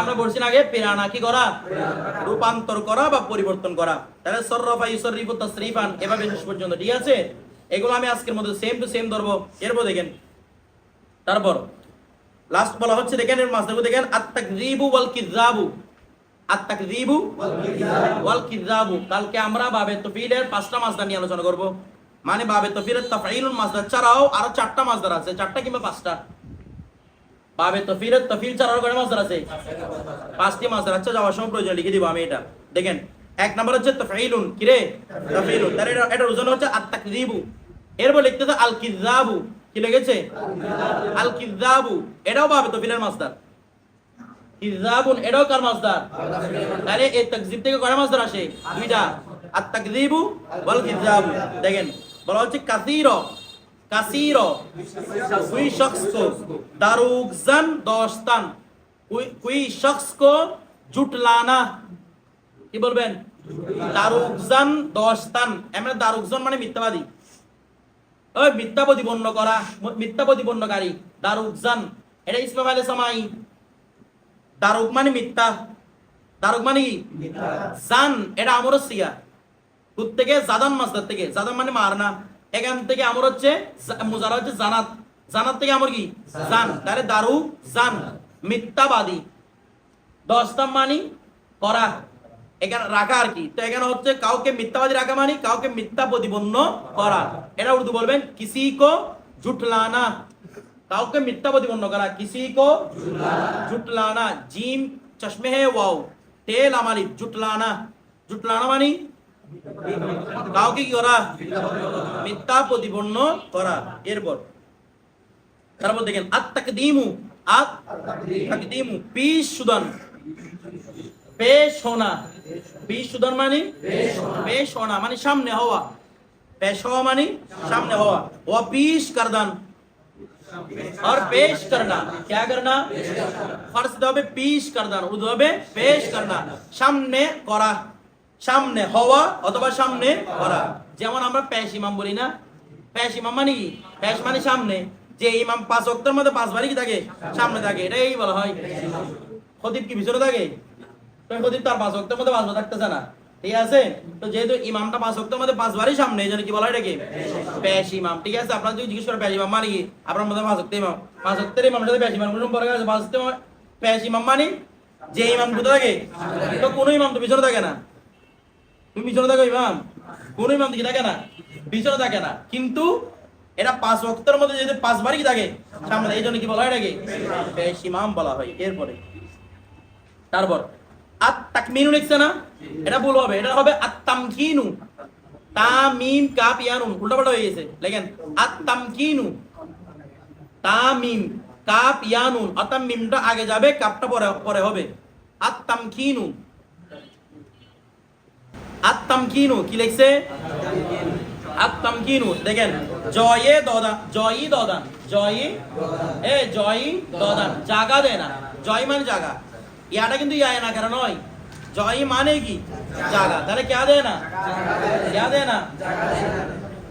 আমরা বলছি আগে পেরানা কি করা? রূপান্তর করা বা পরিবর্তন করা। তাহলে এভাবে শেষ পর্যন্ত, ঠিক আছে? এগুলো আমি আজকের মধ্যে সেম টু সেম ধরবো। এরপর দেখেন, তারপর লাস্ট বলা হচ্ছে, দেখেন, এর মাসদারগুলো দেখেন ওয়াল ওয়াল কালকে আমরা বাবে তফিলের পাঁচটা মাসদার নিয়ে আলোচনা করব। মানে বাবে তফিলের তাফঈলুল মাসদার ছাড়াও আরও চারটা মাসদার আছে। চারটা কিংবা পাঁচটা? বাবে তফিলের তফিল ছাড়াও কয়টা মাসদার আছে। পাঁচটি মাসদার আচ্ছা যাওয়ার সময় প্রয়োজন, লিখে দিব আমি এটা। দেখেন, এক নাম্বার হচ্ছে তাফঈলুন কি রে? তাফঈলুন তার এটা এটা ওজন হচ্ছে আত-তাকযীবু এরপর লিখতেছে আল কিযাবু কি লিখেছে আল কিযাবু এটাও বাবে তফিলের মাসদার কিযাবুন এটাও কার মাসদার তাহলে এই তাকযীব থেকে কয়টা মাসদার আসে? দুইটা। আর তাকযীবু ওয়াল কিযাবু দেখেন, বলা হচ্ছে কাসীর। কাসির কুই শখস কো দারুগজন দোস্তান কুই শখস কো জুটলানা। কি বলবেন? দারুগজন দোস্তান। এমন দারুগজন মানে মিথ্যাবাদী। ওই মিথ্যাবাদী বর্ণ করা মিথ্যাবাদী বর্ণকারী দারুগজন। এটা ইসমাম আলী সামাই দারুক মানে মিথ্যা। দারুক মানে কি? জান এটা আমরসিয়া। থেকে জাদান মাসদার থেকে। জাদান মানে মারনা। এখান থেকে আমার হচ্ছে মুজারা হচ্ছে জানাত। জানাত থেকে আমর কি? জান। তাহলে দারু, জান। মিথ্যাবাদী। দশতাম মানি করা। এখানে রাখা আর কি। তো এখানে হচ্ছে কাউকে মিথ্যাবাদী রাখা মানে কাউকে মিথ্যা প্রতিপন্ন করা। এটা উর্দু বলবেন, কিসি কো জুটলানা কাউকে মিথ্যা প্রতিপন্ন করা। কিসি কো জুটলানা জিম, চশমে হে, ওয়াও। তেল, আমালি জুটলানা জুটলানা মানে কাউকে কি করা মিথ্যা প্রতিপন্ন করা এরপর তারপর দেখেন আত তাকদিমু আত তাকদিমু পিস সুদান পেশ হোনা পিস সুদান মানে পেশ হোনা মানে সামনে হওয়া পেশ হওয়া মানে সামনে হওয়া ও পিস করদান और पेश करना क्या करना ফার্স্ট হবে পিস করদান উর্দু হবে পেশ করনা সামনে করা সামনে হওয়া অথবা সামনে করা যেমন আমরা পেশ ইমাম বলি না? পেশ ইমাম মানে কি? পেশ মানে সামনে। যে ইমাম পাঁচ অক্টের মধ্যে পাঁচবারই কি থাকে? সামনে থাকে। এটাই বলা হয়। খতিব কি ভিতরে থাকে? তো তার পাঁচ অক্টের মধ্যে থাকতেছে না। ঠিক আছে? তো যেহেতু ইমামটা পাঁচ অক্টের মধ্যে পাঁচবারই সামনে, এই জন্য কি বলা হয় এটাকে? পেশ ইমাম। ঠিক আছে? আপনারা যদি জিজ্ঞেস করেন পেশ ইমাম মানে কি? আপনার মধ্যে পাঁচ অক্টের ইমাম। পাঁচ অক্টের ইমামের সাথে পেশ ইমাম কোনো সম্পর্ক আছে? পাঁচ অক্টের পেশ ইমাম মানে? যে ইমাম কোথায় থাকে। তো কোনো ইমাম তো পিছনে থাকে না। তুমি পিছনে থাকো, ইমাম। কোনো ইমাম দিকে থাকে না। পিছনে থাকে না। কিন্তু এটা পাঁচ ওয়াক্তের মধ্যে যদি পাঁচবারই কি থাকে? সামনে, এই জন্য কি বলা হয় এটাকে পেশ ইমাম বলা হয়। এরপরে, তারপর আত তাকমিনু লিখছে না? এটা ভুল হবে। এটা হবে তামকিনু তামিম, কাপ, ইয়ানুন। উল্টা পাল্টা হয়ে গেছে। লেখেন আত তামকিনু তামিম, কাপ, ইয়ানুন। অর্থাৎ মিমটা আগে যাবে, কাপটা পরে পরে হবে। আত তামকিনু আত তামকিনু কি লিখছে আত তামকিনু দেখেন জয়ে দদান জয়ী দদান জয়ী এ জয়ী দদান জাগা দেয় না জয় মানে জাগা ইয়াটা কিন্তু ইয়া না কেন নয় জয়ী মানে কি জাগা তাহলে কে দেয় না কে দেয় না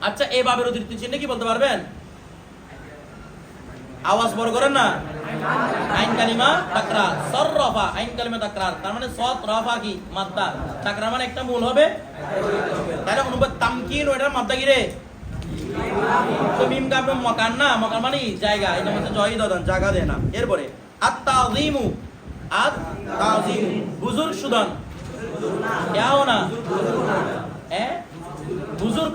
আচ্ছা এভাবে অতিরিক্ত চিহ্ন কি বলতে পারবেন আওয়াজ বড় করেন না আইন কালিমা তাকরার সররফা আইন কালিমা তাকরার। তার মানে সৎ, রফা কি? মাদ্দা তাকরার মানে একটা মূল হবে। তাহলে অনুবাদ তামকিন ওটার মাদ্দা কি রে? তো মিম মকান না? মকান মানে? জায়গা। এটা হচ্ছে জয় দদান জায়গা দেয় না। এরপরে আত তাজিমু আত তাজিমু বুজুর্গ সুদান। কেউ না। হ্যাঁ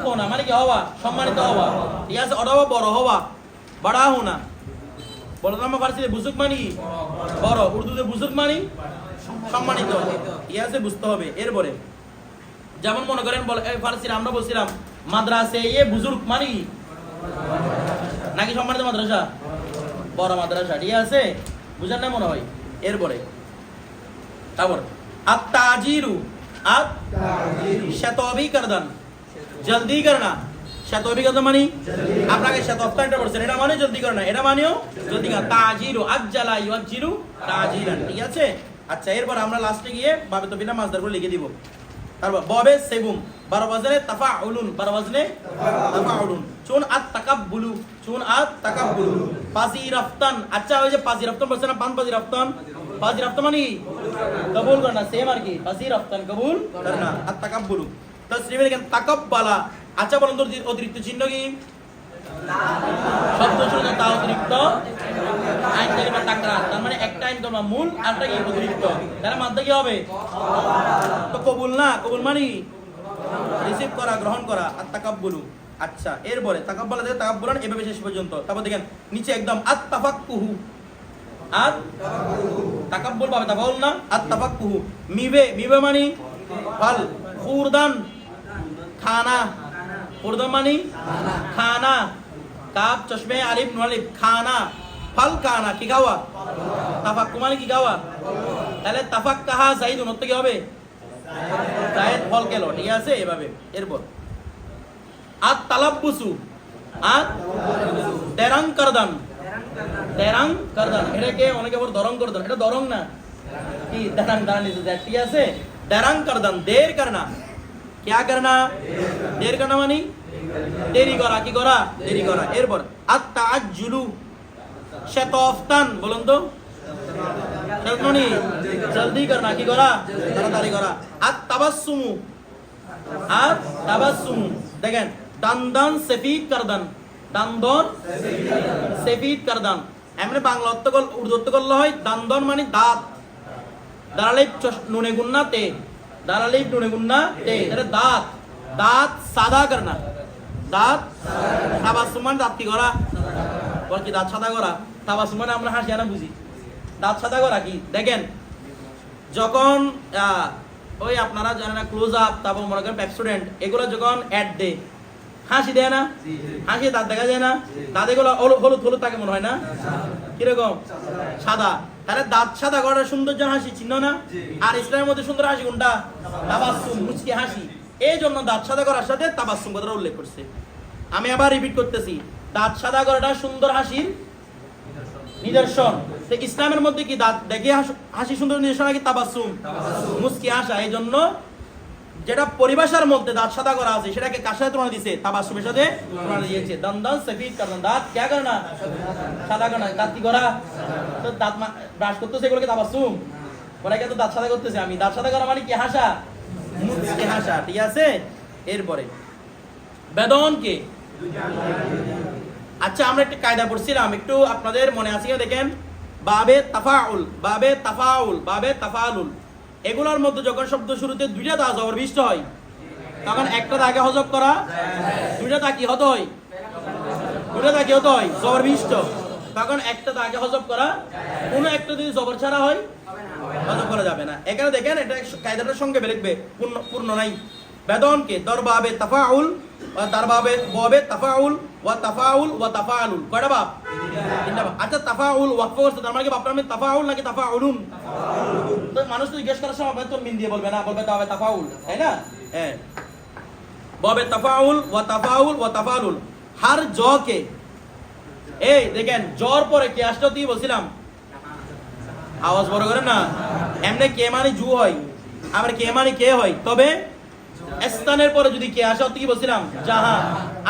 কোনা? মানে কি হওয়া? সম্মানিত হওয়া। ঠিক আছে ওটা বড় হওয়া। বড়া হোনা বড় নাম ফার্সিতে বুজুর্গ মানি? বড়, উর্দুতে বুজুর্গ মানি? সম্মানিত। আছে বুঝতে হবে। এরপরে, যেমন মনে করেন, বলে ফার্সির, আমরা বলছিলাম, মাদ্রাসে এ বুজুর্গ মানি? নাকি সম্মানিত মাদ্রাসা? বড় মাদ্রাসা, ঠিক আছে? বুঝেন না মনে হয়? এরপরে, তারপর, আত্তাজিরু আত শতবি করদান, জলদি করনা। শতবি করদান মানে আপনাকে শতফতানটা বলছেন এটা মানে জলদি করনা এটা মানেও জলদি করা তাজিরু আজ্জালা ইউজিরু তাজিরান ঠিক আছে আচ্ছা এরপর আমরা লাস্টে গিয়ে বাবে তো বিনা মাসদারগুলো লিখে দিব তারপর ববে সেবুম বারো বাজনে তাফা উলুন বারো বাজনে তাফা উলুন চুন আত তাকাব্বুলু চুন আত তাকাব্বুলু পাজি রফতান আচ্ছা ওই যে পাজি রফতান বলছে না পান পাজি রফতান পাজি রফতান মানে? কবুল করনা সেম আর কি পাজি রফতান কবুল করনা আত তাকাব্বুলু তসরিমে দেখেন তাকাব্বালা আচ্ছা বলুন তো অতিরিক্ত চিহ্ন কি? শব্দ শুনে তা অতিরিক্ত। আইন কালিমা তাকরার তার মানে একটা আইন তোমার মূল আরটা কি? অতিরিক্ত। তাহলে মাধ্যমে কি হবে? তো কবুল না? কবুল মানে? রিসিভ করা, গ্রহণ করা আর তাকাব্বুলু। আচ্ছা এরপরে তাকাব্বালা থেকে তাকাব্বুলান এভাবে শেষ পর্যন্ত। তারপর দেখেন, নিচে একদম আত তাফাক্কুহু আত তাকাব্বুল পাবে তাফাউল না? আত তাফাক্কুহু মিবে মিবে মানে? ফল, খুরদান। খানা। খুরদান মানে খানা কাপ চশমে আলিফ নুন আলিফ খানা ফল খানা কি খাওয়া তাফাক্কু মানে কি খাওয়া তাহলে তাফাক্কাহা জাইদুন, ওর থেকে হবে? জায়েদ ফল খেলো, ঠিক আছে? এভাবে, এরপর। আত তালাব্বুসু আত তেরাং করদান। তেরাং করদান, এটাকে অনেকে বলে দরং করদান এটা দরং না, কি দান ইজ ঠিক আছে? তেরাং করদান, দের করনা। क्या करना देर करना मानी দেরি করা কি করা দেরি করা এরপর আত তাআজ্জুলু শাতাফতান বলুন তো শাতাফতানি জলদি করনা কি করা তাড়াতাড়ি করা আত তাবাসসুমু আত তাবাসসুমু দেখেন দান সফিদ করদান দান্দন সফিদ করদান এমনি বাংলা অর্থ করলে উর্দু অর্থ করলে হয় দান্দন মানে দাঁত দাঁড়ালে নুনে গুন্না তে দাঁড়ালে নুনে গুন্না তে এটা দাঁত দাঁত সাদা করনা দাঁত তাবাসুমান দাঁত করা বল কি দাঁত সাদা করা তাবাসুমানে আমরা হাসি না বুঝি দাঁত সাদা করা কি দেখেন যখন ওই আপনারা জানেন না ক্লোজ আপ তারপর মনে করেন স্টুডেন্ট এগুলো যখন অ্যাড দেয় হাসি দেয় না? হাসি দাঁত দেখা যায় না? দাঁত এগুলো হলুদ হলুদ থাকে মনে হয় না? কীরকম? সাদা। তাহলে দাঁত সাদা করার সৌন্দর্য হাসি চিহ্ন না? আর ইসলামের মধ্যে সুন্দর হাসি কোনটা? তাবাসুম মুচকি হাসি। এই জন্য দাঁত সাদা করার সাথে তাবাসুম কথাটা উল্লেখ করছে। আমি আবার রিপিট করতেছি দাঁত সাদা করাটা সুন্দর হাসির নিদর্শন। তো ইসলামের মধ্যে কি দাঁত দেখে হাস- হাসি সুন্দর নিদর্শন নাকি তাবাসুম মুচকি হাসা এই জন্য যেটা পরিভাষার মধ্যে দাঁত সাদা করা আছে, সেটাকে কার সাথে তুলনা দিয়েছে তাবাসুমের সাথে তুলনা দিয়েছে। দান দান, সফিদ কারণ দাঁত কে করে না? সাদা করে না। দাঁত কি করা? তো দাঁত ব্রাশ করতেছে এগুলোকে তাবাসুম। ওরাকে তো দাঁত সাদা করতেছে। আমি দাঁত সাদা করা মানে কি? হাসা। মুস্কি হাসা, ঠিক আছে? এরপরে, বেদন কে? আচ্ছা আমরা একটা কায়দা পড়ছিলাম। একটু আপনাদের মনে আছে কিনা দেখেন? বাবে তাফাউল বাবে তাফাউল, বাবে তাফালুল। এগুলোর মধ্যে যখন শব্দ শুরুতে দুইটা দা জবর বিষ্ট হয়, তখন একটা দাগে হজব করা, দুইটা দা কি হতে হয়, দুইটা দা কি হতে হয়, জবর বিষ্ট। তখন একটা দাগে হজব করা, কোনো একটা যদি জবর ছাড়া হয়, হজব করা যাবে না। এখানে দেখেন, এটা কায়দাটার সঙ্গে বেরোবে পূর্ণ পূর্ণ নাই। বেদনকে দরবাবে তাফাউল ওয়া দরবাবে ববে তাফাউল তাফাউল বাপ? আচ্ছা তার মানে নাকি তো মানুষ জিজ্ঞেস তো দিয়ে বলবে না তাফাউল হ্যাঁ। ববে তাফাউল হার এই, দেখেন, জ্বর পরে কে আসলো তুই বলছিলাম? আওয়াজ বড় করে না। এমনি কে মানে জু হয়, আবার কে মানে কে হয়? তবে স্থানের পরে যদি কে আসে, অর্থ কি বলছিলাম? জাহা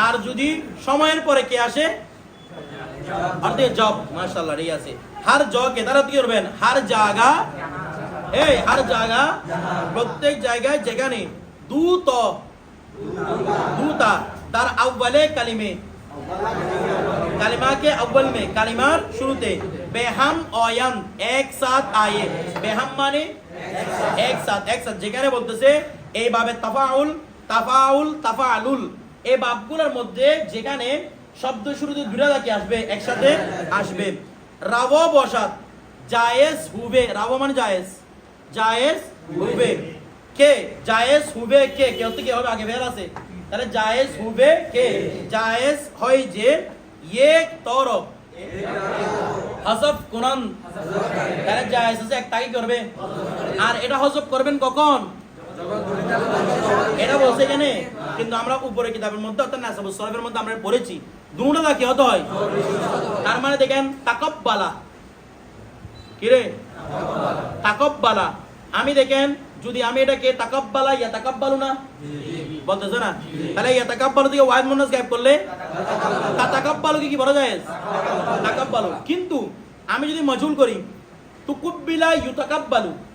আর যদি সময়ের পরে কে আসে? জব মার্শাল্লাহ আছে। হার তারা কি করবেন? হার এই, হার প্রত্যেক জায়গায় যেখানে তার কালিমে। কালিমা কে মে, কালিমার শুরুতে বেহাম অয়ান, এক সাথ আয়ে। বেহাম মানে এক সাথ এক সাথ যেখানে বলতেছে এই ভাবে তাফাউল তাফাউল, তাফালুল। এই বাবগুলোর মধ্যে যেখানে শব্দ শুরুতে দুটা কি আসবে, একসাথে আসবে। রাব বসাত, জায়েজ হুবে। রাব মানে জায়েজ। জায়েজ হুবে। কে? জায়েজ হুবে কে? কে হতে কি হবে? আগে বের আছে। তাহলে জায়েজ হুবে কে? জায়েজ হয় যে ইয়ে তরফ। হজব কোরআন তাহলে জায়েজ আছে এক তাকে করবে। আর এটা হজব করবেন কখন? এটা বলছে এখানে, কিন্তু আমরা উপরে কিতাবের মধ্যে, অর্থাৎ সরফের মধ্যে আমরা পড়েছি। দুটা হতে হয়? তার মানে দেখেন কিরে আমি দেখেন, যদি আমি এটাকে তাকাব্বালা, ইয়া তাকাব্বালু না? বলতেছে না? তাহলে ইয়া তাকাব্বালু থেকে ওয়াইড মুন্নাস গায়েব করলে? তা তাকাব্বালু কি কি বলা যায়? তাকাব্বালু। কিন্তু আমি যদি মজুল করি তুকুব্বিলা ইউতাকাব্বালু তুকুব্বিলা।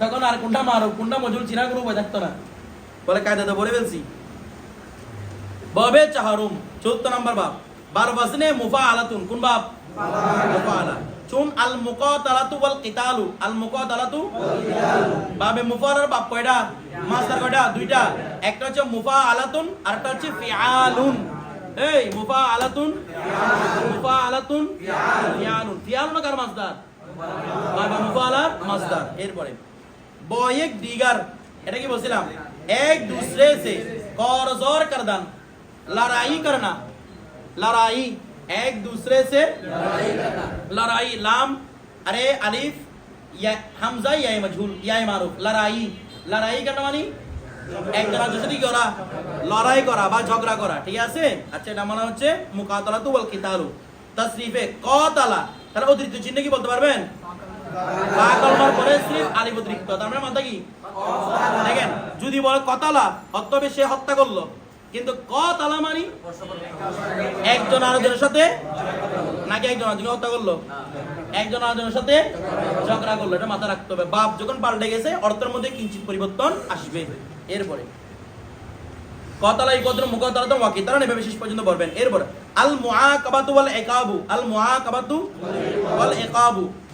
তখন আর কোনটা মারো কোনটা মজুল চিনা উপায় থাকতো না বলে কায়দাতে বলে ফেলছি। ববে চাহরুম চৌদ্দ নাম্বার বাপ। বার বাসনে মুফা আলাতুন কোন বাপ? মুফা আলা চুন আল মুকাতালাতু ওয়াল কিতালু। আল মুকাতালাতু বাবে মুফারার বাপ কয়টা মাস্টার কয়টা দুইটা। একটা হচ্ছে মুফা আলাতুন আর একটা হচ্ছে ফিআলুন। এই মুফা আলাতুন মুফা আলাতুন ফিআলুন। ফিআলুন কার মাস্টার? বাবে মুফা আলার মাস্টার। এরপরে। বয়েক দিগার, এটা কি বলছিলাম? এক দুসরে সে করজোর করদান লড়াই করনা লড়াই, এক দুসরে সে লড়াই, লাম, আরে আলিফ হামজা, ইয়াই মজহুল, ইয়াই মারুফ। লড়াই লড়াই করনা মানে? একটা রাজ্যের সাথে করা, লড়াই করা বা ঝগড়া করা, ঠিক আছে? আচ্ছা এটা মানে হচ্ছে মুকাতলা তুবল কিতালু, তাসরিফে কতালা তাহলে অতিরিক্ত চিহ্ন কি বলতে পারবেন? মানে যদি বলে কতালা হবে সে হত্যা করল। কিন্তু কতালা মানে? একজন আরেকজনের সাথে নাকি একজন আরেকজনকে হত্যা করল? একজন আরেকজনের সাথে ঝগড়া করল। এটা মাথা রাখতে হবে। বাপ যখন পাল্টে গেছে, অর্থের মধ্যে কিঞ্চিত পরিবর্তন আসবে। এরপরে, কতালা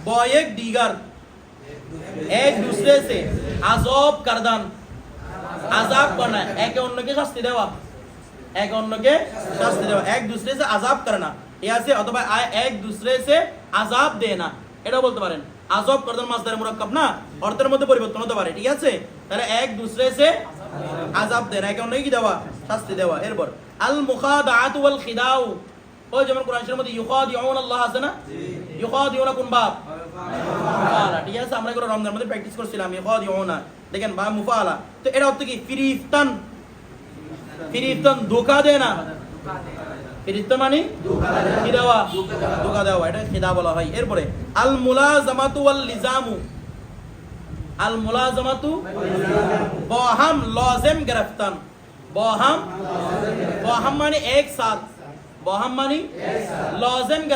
বয়েক দিগার এক दूसरे से আজব করদান আজাব করনা একে অন্যকে শাস্তি দেওয়া এক অন্যকে শাস্তি দেওয়া এক दूसरे से আজাব করনা ঠিক আছে অথবা আ- এক दूसरे से আজাব দেনা এটা বলতে পারেন আজব করদান মাসদারে মুরাক্কাব না অর্থের মধ্যে পরিবর্তন হতে পারে ঠিক আছে তাহলে এক दूसरे से আজাব দেনা একে অন্যকে কি দেওয়া শাস্তি দেওয়া এরপর আল মুখাদাআতু ওয়াল খিদাউ ওই যেমন কোরআন শরীফের মধ্যে ইউখাদিউন আল্লাহ আছে না ইউখাদিউনা কোন বাপ মুফালা ঠিক আছে আমরা এগুলো রমজানের মধ্যে প্র্যাকটিস করছিলাম ইউখাদিউনা দেখেন, বা মুফালা। তো এটা অর্থ কি? ফিরিফতান। ফিরিফতান ধোকা দেয় না। মানে? আল মুলাজামাতু বহাম লজেম গ্রেফতান। বহাম বহাম মানে এক সাথ। বহাম মানে? লজেম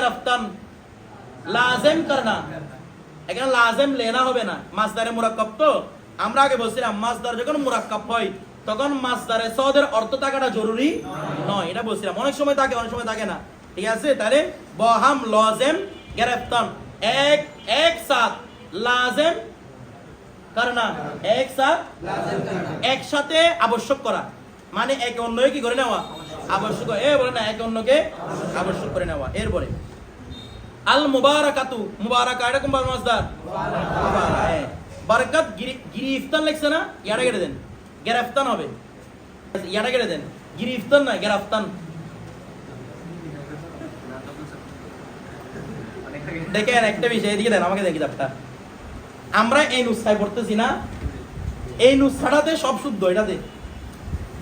লাজেম করনা এখানে লাজেম লেনা হবে না। তো? আমরা আগে বলছিলাম যখন হয়, তখন সদের অর্থ থাকাটা জরুরি নয়। এটা বলছিলাম। অনেক সময় থাকে, অনেক সময় থাকে না। ঠিক আছে? তাহলে বহাম, লজেম এক এক সাথ, লাজেম করনা এক সাথ, একসাথে আবশ্যক করা। মানে একে অন্যকে কি করে নেওয়া? আবশ্যক এ বলে না, একে অন্যকে আবশ্যক করে নেওয়া। এরপরে আল মুবারাকাতু মুবারাকা, এটা কোন লিখছে না? কেটে দেন। গেরফতান হবে। কেটে দেন। গিরিফতান না, গেরফতান। দেখেন, একটা বিষয়, এদিকে দেন, আমাকে দেন কিতাবটা। আমরা এই নুসখায় পড়তেছি না। এই নুসখাটাতে সব শুদ্ধ, এটাতে।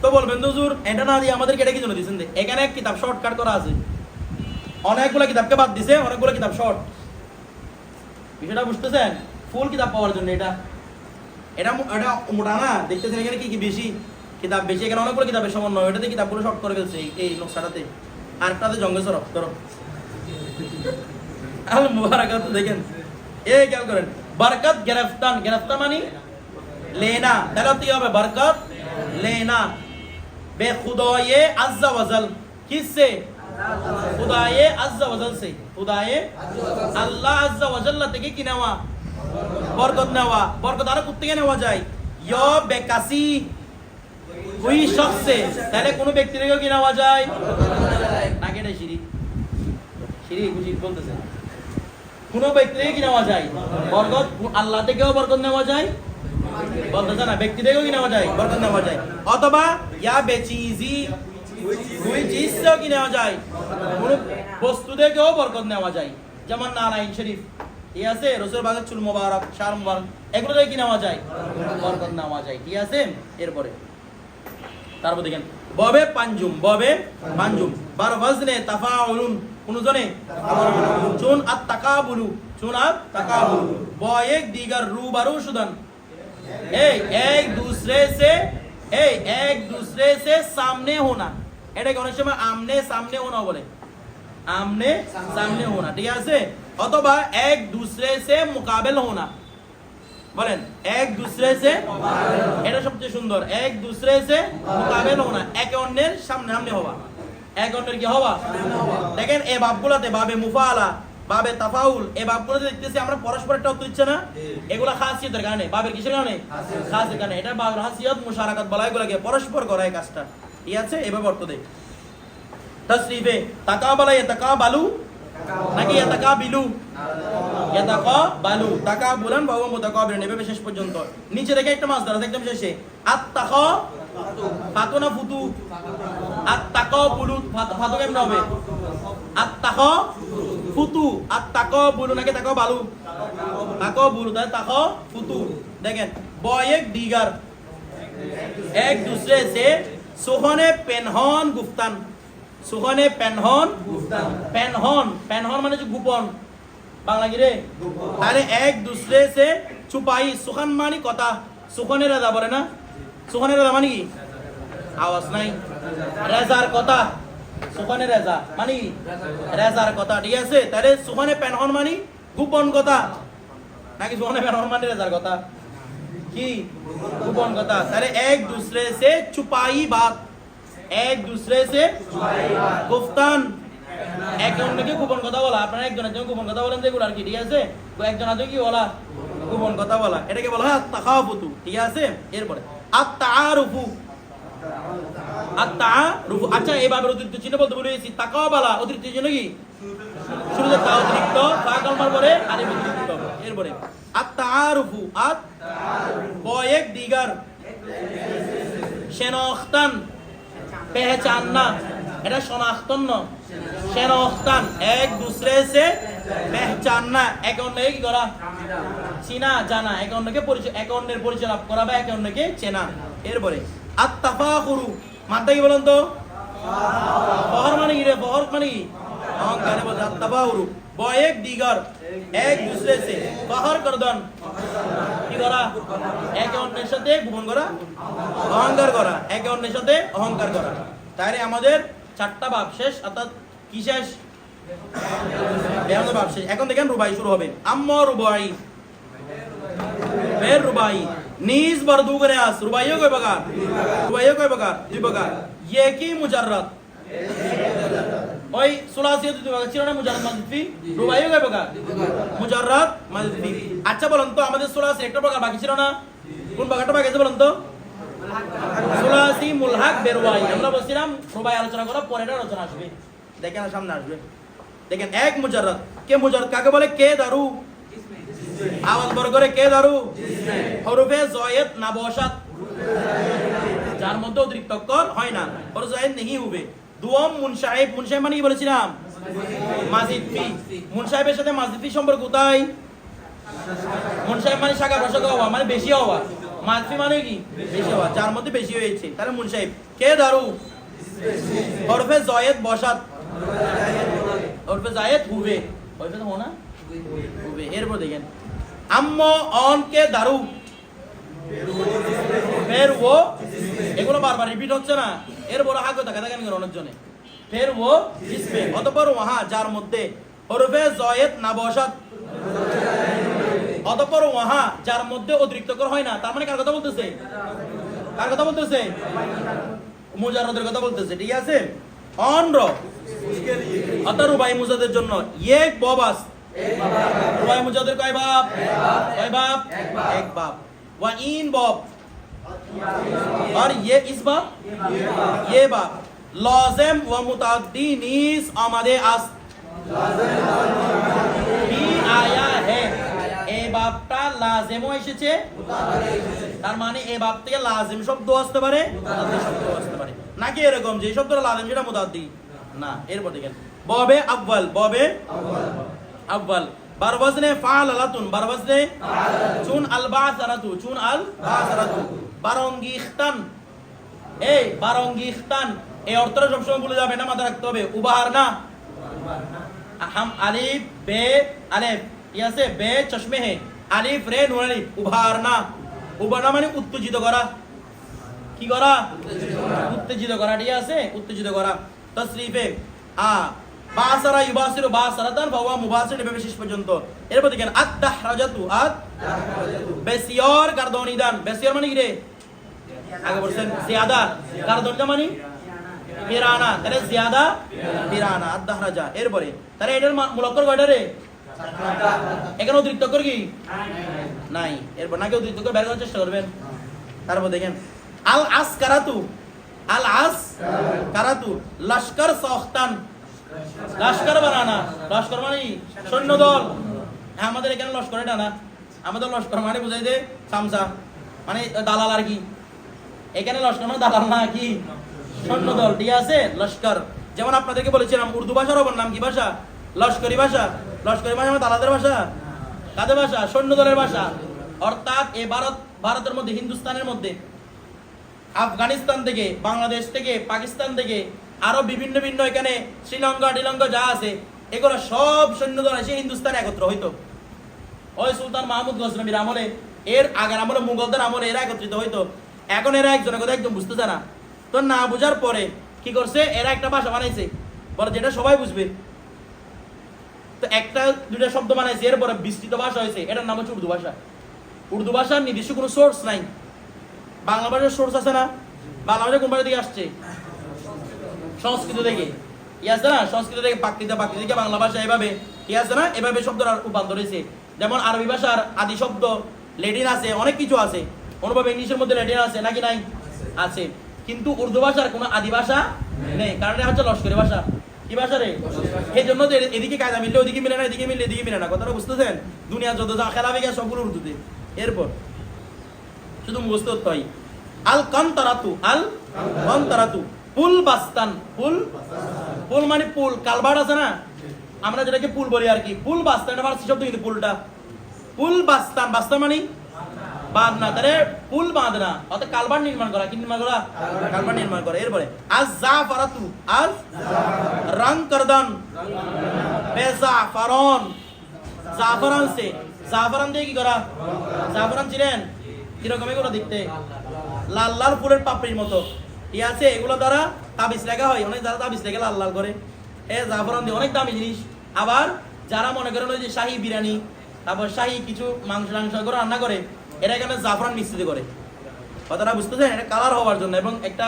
তো বলবেন, হুজুর, এটা না দিয়ে আমাদেরকে এটা কি জন্য দিয়েছেন? এখানে এক কিতাব শর্টকাট করা আছে। অনেকগুলো কিতাবকে বাদ দিছে, অনেকগুলো কিতাব শর্ট বিষয়টা বুঝতেছেন? ফুল কিতাব পাওয়ার জন্য এটা। এটা এটা মোটা না। দেখতেছেন এখানে কি কি বেশি কিতাব বেশি? এখানে অনেকগুলো কিতাবের সমন্বয়। এটাতে কিতাবগুলো শর্ট করে ফেলছে এই নকশাটাতে। আর আরেকটাতে জঙ্গল সরব করো আল মুবারাকাত দেখেন। এ, খেয়াল করেন। বারকাত গ্রেফতান গ্রেফতার মানে? লেনা। তাহলে কি হবে? বারকাত, লেনা। বেখুদয়ে আজ্জা ওয়াজাল। কিসে? খুদায়ে আজ্জা ওয়াজাল সেই খুদায়ে আল্লাহ আজ্জা ওয়াজাল্লা থেকে কি নেওয়া? বরকত নেওয়া। বরকত আরও কোথেকে নেওয়া যায়? ইয় বেকাসি, ওই শখসে। তাহলে কোনো ব্যক্তির কি নেওয়া যায়? নাকি এটা সিঁড়ি। সিঁড়ি বুঝি বলতেছে। কোনো ব্যক্তির কি নেওয়া যায়? বরকত আল্লাহ থেকেও বরকত নেওয়া যায়? বলতেছে না ব্যক্তি থেকেও কি নেওয়া যায়? বরকত নেওয়া যায়। অথবা ইয়া বেচিজি দুই চিজ থেকেও কি নেওয়া যায় কোনো বস্তু থেকেও বরকত নেওয়া যায় যেমন নারায়ণ শরীফ ঠিক আছে রসুল বাগের চুল মোবারক সার মোবারক এগুলো থেকে কি নেওয়া যায় বরকত নেওয়া যায় ঠিক আছে এরপরে তারপর দেখেন ববে পাঞ্জুম ববে পাঞ্জুম বার ওয়াজনে তাফাউলুন কোন জনে চুন আত তাকাবুলু চুন আত তাকাবুলু ব এক দিগার রুবারু সুদান এই এক दूसरे से এই এক दूसरे से सामने होना এটাকে অনেক সময় আমনে সামনে ওনা বলে। আমনে সামনে ওনা ঠিক আছে? অথবা এক দুসরে সে মোকাবেল হোনা বলেন এক দুসরে সে এটা সবচেয়ে সুন্দর। এক দুসরে সে মোকাবেল হোনা এক অন্যের সামনে সামনে হওয়া। এক অন্যের কি হওয়া? দেখেন এ বাপগুলাতে বাবে মুফালা বাবে তাফাউল এ বাপগুলোতে দেখতেছি আমরা পরস্পর একটা অর্থ দিচ্ছে না? এগুলো খাসিয়তের কারণে। বাবের কিসের কারণে? খাসিয়তের কারণে। এটা বাবের হাসিয়ত মুশারাকাত বলা এগুলাকে পরস্পর করা এই কাজটা। ঠিক আছে? এভাবে অর্থ দেয় তসরিফে, তাকাবালা ইয়াতাকাবালু? নাকি ইয়াতাকাবিলু? ইয়াতাকাবালু। তাকাবুলান বা হুয়া মুতাকাবিলুন এভাবে শেষ পর্যন্ত। নিচে রেখে একটা মাছ ধরা একদম শেষে। আত্তাখ ফাতু না ফুতু। আত্তাকাবুলু ফাতু কেমন হবে। আত্তাখ ফুতু। আত্তাকাবুলু, নাকি তাকাবালু? তাকাবুলু, তাহলে তাক ফুতু। দেখেন বয়েক দিগার এক দুসরে সে সোহনে পেনহন গুফতান সোহনে পেনহন পেনহন পেনহন মানে গোপন। বাংলা কিরে তাহলে এক দুসরে সে চুপাই সোহান মানে কথা। সোহনে রাজা বলে না? সোহনে রাজা মানে কি? আওয়াজ নাই। রেজার কথা। সোহনে রেজা মানে কি? রেজার কথা ঠিক আছে? তাহলে সোহনে পেনহন মানে গোপন কথা। নাকি সোহনে পেনহন মানে রেজার কথা? কি গোপন কথা তাহলে এক दूसरे से छुपाई बात এক दूसरे से গুফতান একে অন্যকে গোপন কথা বলা আপনারা একজন একজন গোপন কথা বলেন যেগুলো আর কি ঠিক আছে তো একজন আছে কি বলা গোপন কথা বলা এটাকে বলা হয় তাখাবুতু ঠিক আছে এরপরে আত-তাআরুফু আত-তাআরুফু আচ্ছা এই বাবের অতিরিক্ত চিহ্ন বলতে বলেছি তাকাবালা অতিরিক্ত চিহ্ন কি শুরুতে তা অতিরিক্ত ফা কলমার পরে আলিফ অতিরিক্ত এরপরে আত-তাআরুফু আত با یک دیگر شناختن پهچاننا এটা শনাক্তন ন শনাক্তান এক দুসরে সে পেহচাননা এক অন্যকে কি করা চিনা জানা এক অন্যকে পরিচয় এক অন্যের পরিচয় লাভ করা বা এক অন্যকে চেনা এরপরে আত্তাফাকুরু মাত্রা কি বলেন তো বহর মানে কি রে বহর মানে কি অহংকারে বলতে আত্তাফাকুরু আত্তাফাখুরু বয়েক দিগার এক दूसरे से বহর করদন কি করা একে অন্যের সাথে গোপন করা অহংকার করা একে অন্যের সাথে অহংকার করা তাহলে আমাদের চারটা ভাব শেষ অর্থাৎ কি শেষ বেহানো ভাব শেষ এখন দেখেন রুবাই শুরু হবে আম্ম রুবাই ফের রুবাই নিজ বার দু করে আস রুবাইও কয় প্রকার রুবাইও কয় প্রকার দুই প্রকার ইয়ে কি মুজাররাত ওই সুলাসিও দুই প্রকার ছিল না মুজাররাত মাজফি রুবাইও কয় প্রকার মুজাররাত মাজফি আচ্ছা বলুন তো, আমাদের সুলাসি একটা প্রকার বাকি ছিল না? কোন প্রকারটা বাকি আছে বলুন তো? সুলাসি মুলহাক বেরওয়াই। আমরা বলছিলাম রুবাই আলোচনা করা পরে আলোচনা আসবে। দেখেন, সামনে আসবে। দেখেন, এক মুজাররাত কে মুজাররাত কাকে বলে? কে দারু? আওয়াজ বড় করে কে দারু? হরফে জয়েদ না বসাত। যার মধ্যে অতিরিক্ত অক্ষর হয় না। হর জয়েদ নেই, হবে। দুয়ম মুনসাহেব মুনসাহেব মানে কি বলেছিলাম। মাজিদ ফি। মুনসাহেবের সাথে মাজিদ ফি সম্পর্ক কোথায়? মুনসাহেব মানে শাখা প্রশাখা হওয়া মানে বেশি হওয়া। মাজিদ মানে কি? বেশি হওয়া, যার মধ্যে বেশি হয়েছে। তাহলে মুনসাহেব কে দারু? হরফে জয়েদ বসাত। হরফে জায়েদ হুবে। হরফে তো না? হুবে। এরপর দেখেন। আম্ম অন কে দারু? ফের ও এগুলো বারবার রিপিট হচ্ছে না। এর বড় হাগ দেখা দেখেন অনেক জনে ফের ও ইসমে অতপর ওহা যার মধ্যে হরফে জয়েদ না বসাত অতপর ওহা যার মধ্যে অতিরিক্ত কর হয় না, তার মানে কার কথা বলতেছে? কার কথা বলতেছে? মুজারদের কথা বলতেছে, ঠিক আছে? অন র অর্থাৎ রুবাই মুজাদের জন্য। এক ববাস রুবাই মুজাদের কয় বাপ? কয় বাপ? এক বাপ। ওয়া ইন বব और ये इस बाब ये बाब लाजिम व मुतअद्दी नीस आमदे अस्त কি আয়া হে এই বাপটা লাজেমও এসেছে তার মানে এই বাপ থেকে লাজিম শব্দ আসতে পারে মুতাদ্দি শব্দ আসতে পারে নাকি এরকম যে শব্দটা লাজিম সেটা মুতাদ্দি না এরপর দেখেন ববে আব্বাল ববে আব্বাল বারবাজনে ফাল আলাতুন বারবাজনে চুন আল বাসারাতু চুন আল বাসারাতু বারঙ্গি ইখতান এই বারঙ্গি এই অর্থটা সবসময় বলে যাবে না মাথা রাখতে হবে। উবাহার না। হাম আলিফ, বে, আলেফ। ইয়াসে বে, চশমে হে। আলিফ, রে নুরানি উবাহারনা উবারনা মানে উত্তেজিত করা। কি করা? উত্তেজিত করা। ঠিক আছে? উত্তেজিত করা। তসরিফে। আ, বাসারা ইউবাসির বাসারাতান বাবা মুবাসির, এভাবে শেষ পর্যন্ত। এরপর দেখেন আত দাহরাজাতু আত বেসিয়র গার্দনিদান বেসিয়র মানে কি রে? আগে বলছেন, জিয়াদা। গার্দনিদা মানে? পিরানা। তাহলে জিয়াদা, পিরানা আদাহরাজা এরপরে, তাহলে এটার মূলকর কয়টা রে? এখানে অতিরিক্ত কর কি? নাই। এরপর নাকি অতিরিক্ত করে বের করার চেষ্টা করবেন। তারপর দেখেন, আল আস কারাতু আল আস কারাতু লস্কর সখতান। লস্কর বানানা। লস্কর মানে? সৈন্য দল হ্যাঁ আমাদের এখানে লস্কর এটা না। আমাদের লস্কর মানে বুঝাই দে, সামসা। মানে দালাল আর কি। এখানে লস্কর মানে দালাল না কি? সৈন্য দল, ঠিক আছে? লস্কর যেমন আপনাদেরকে বলেছিলাম, উর্দু ভাষার অপর নাম কি ভাষা? লস্করি ভাষা। লস্করি ভাষা মানে ভাষা? কাদের ভাষা? সৈন্য দলের ভাষা। অর্থাৎ এ ভারত, ভারতের মধ্যে, হিন্দুস্তানের মধ্যে, আফগানিস্তান থেকে, বাংলাদেশ থেকে, পাকিস্তান থেকে, আরও বিভিন্ন ভিন্ন এখানে, শ্রীলঙ্কা, টিলঙ্কা যা আছে, এগুলো সব সৈন্যদল এসে হিন্দুস্তানে একত্র হইতো। ওই সুলতান মাহমুদ গজনবীর আমলে, এর আগের আমলে, মুঘলদের আমলে এরা একত্রিত হইতো। এখন এরা একজনের কথা একদম বুঝতেছে না। তো না বুঝার পরে কি করছে? এরা একটা ভাষা বানাইছে। বলে যেটা সবাই বুঝবে। তো একটা দুটা শব্দ বানাইছে, এরপরে বিস্তৃত ভাষা হয়েছে। এটার নাম হচ্ছে উর্দু ভাষা। উর্দু ভাষার নির্দিষ্ট কোনো সোর্স নাই। বাংলা ভাষার সোর্স আছে না? বাংলা ভাষা কোন ভাষা থেকে আসছে? সংস্কৃত থেকে। ই আছে না? সংস্কৃত থেকে প্রাকৃত প্রাকৃত বাংলা ভাষা এভাবে ই আছে না? এভাবে শব্দ রূপান্তর হয়েছে। যেমন আরবি ভাষার আদি শব্দ, লেটিন আছে, অনেক কিছু আছে। অনুভব ইংলিশের মধ্যে লেটিন আছে নাকি নাই? আছে। কিন্তু উর্দু ভাষার কোনো আদি ভাষা নেই। কারণ এটা হচ্ছে লস্করি ভাষা। কি ভাষা রে? এই জন্য তো এদিকে কায়দা মিললে ওদিকে মিলে না, এদিকে মিললে এদিকে মিলে না। কথাটা বুঝতেছেন? দুনিয়া যত যা খেলা বেগে সবগুলো উর্দুতে। এরপর, শুধু মুখস্থ করতে হয়। আল কান্তারাতু আল কান্তারাতু। পুল বাস্তান, পুল? পুল মানে পুল। কালভার্ট আছে না? আমরা যেটাকে পুল বলি আর কি। পুল বাস্তান এটা ফার্সি শব্দ কিন্তু পুলটা। পুল বাস্তান বাস্তান মানে? বাঁধ তাহলে পুল বাঁধ অর্থাৎ কালভার্ট নির্মাণ করা। কি নির্মাণ করা? কালভার্ট নির্মাণ করা। এরপরে আজ জা ফারাতু আজ রং করদান বেজাফারন। জাফরান সে। জাফরান দিয়ে কি করা? জাফরান ছিলেন? কীরকম এগুলো দেখতে? লাল লাল ফুলের পাপড়ির মতো। ঠিক আছে? এগুলো দ্বারা তাবিজ লেখা হয়। অনেক যারা তাবিজ লেখে লাল লাল করে। এ জাফরান দিয়ে অনেক দামি জিনিস। আবার যারা মনে করেন ওই যে শাহী বিরিয়ানি, তারপর শাহী কিছু মাংস টাংস করে রান্না করে, এরা এখানে জাফরান মিশ্রিত করে। কথাটা এটা কালার হওয়ার জন্য এবং একটা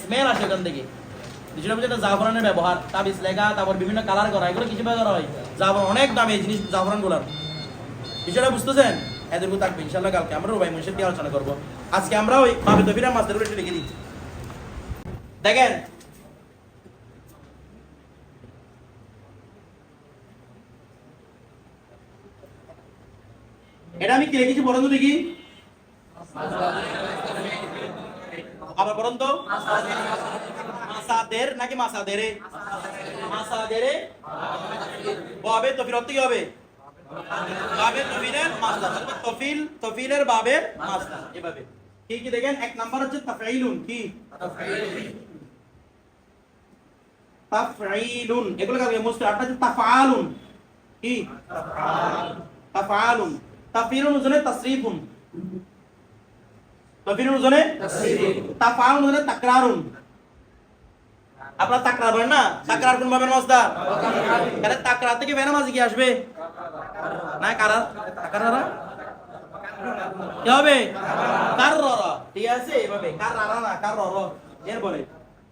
স্মেল আসে এখান থেকে। জাফরানের ব্যবহার, তাবিজ লেখা, তারপর বিভিন্ন কালার করা, এগুলো কিছু ব্যবহার হয়? জাফরান অনেক দামি এই জিনিস জাফরানগুলার বিষয়টা বুঝতেছেন? এদেরকে থাকবে ইনশাল্লাহ কালকে আমরা রুবাই মনীষের দিয়ে আলোচনা করব। আজকে আমরা ওই বাবে তবিরা মাছদের একটু দিই। দেখেন এটা আমি কি লিখেছি বলুন তো দেখি। আবার বলুন তো। মাসাদের নাকি মাসাদেরে? মাসাদেরে। বাবে তফিল অর্থ কি হবে? বাবের তফিলের মাসদার তফিল, তফিলের বাবের মাসদার এভাবে। কি কি দেখেন? এক নাম্বার হচ্ছে তাফঈলুন কি? তাফঈলুন এগুলো কাকে মুস্তার আটটা হচ্ছে তাফআলুন কি? তাফআলুন তাফঈলুন ওজনে তাসরিফুন তাফঈলুন ওজনে তাফআলুন ওজনে তাকরারুন। আপনারা তাকরার বলেন না? তাকরার কোন ভাবে মাসদার তাহলে তাকরার থেকে বেনা মাঝে কি আসবে? না কারা? কারারা কি হবে? কাররা ঠিক আছে এভাবে। কাররা না কাররা এর বলে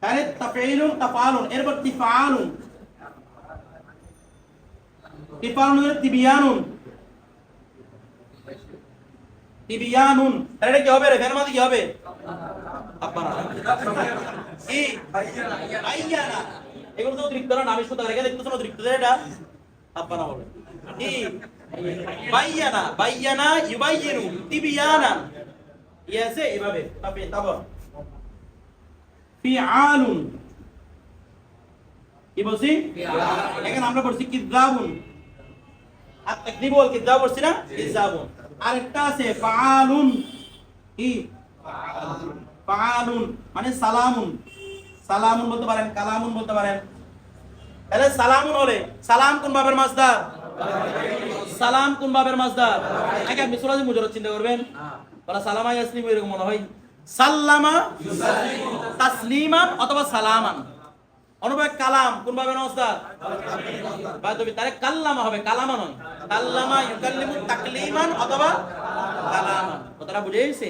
তাহলে তাফঈলুন তাফআলুন এরপর তিফআলুন। তিফআলুন তিবিয়ানুন। তিবিয়ানুন। তাহলে এটা কি হবে রে? ফের মাঝে কি হবে? আব্বানা কি? বাইয়ানা এগুলো তো অতিরিক্ত না আমি শুধু রেখে অতিরিক্ত এটা? বলে কি? বাইয়ানা। বাইয়ানা ইউবাইয়িনু তিবিয়ানা। ইয়াসে এভাবে। তারপরে তারপর ফিআলুন। কি বলছি? এখানে আমরা পড়ছি কিযাবুন আর তাকদিব ওয়াল কিযাব পড়ছি না? কিযাবুন আরেকটা আছে ফাআলুন কি? ফাআলুন মানে সালামুন। সালামুন বলতে পারেন, কালামুন বলতে পারেন। তাহলে সালামুন হলে, সালাম কোন বাবের মাসদার? সালাম কোন বাবের মাসদার? আগে আপনি সুরাজি চিন্তা করবেন। বলা এরকম মনে হয়। সাল্লামা তাসলিমান অথবা সালামান। অনুবাদ কালাম, কোন ভাবে নমস্কার বাদবি তারে কাল্লামা হবে, কালামা নয়। কাল্লামা ইউকাল্লিমু তাকলিমান অথবা কালামান। কথাটা বুঝে গেছে?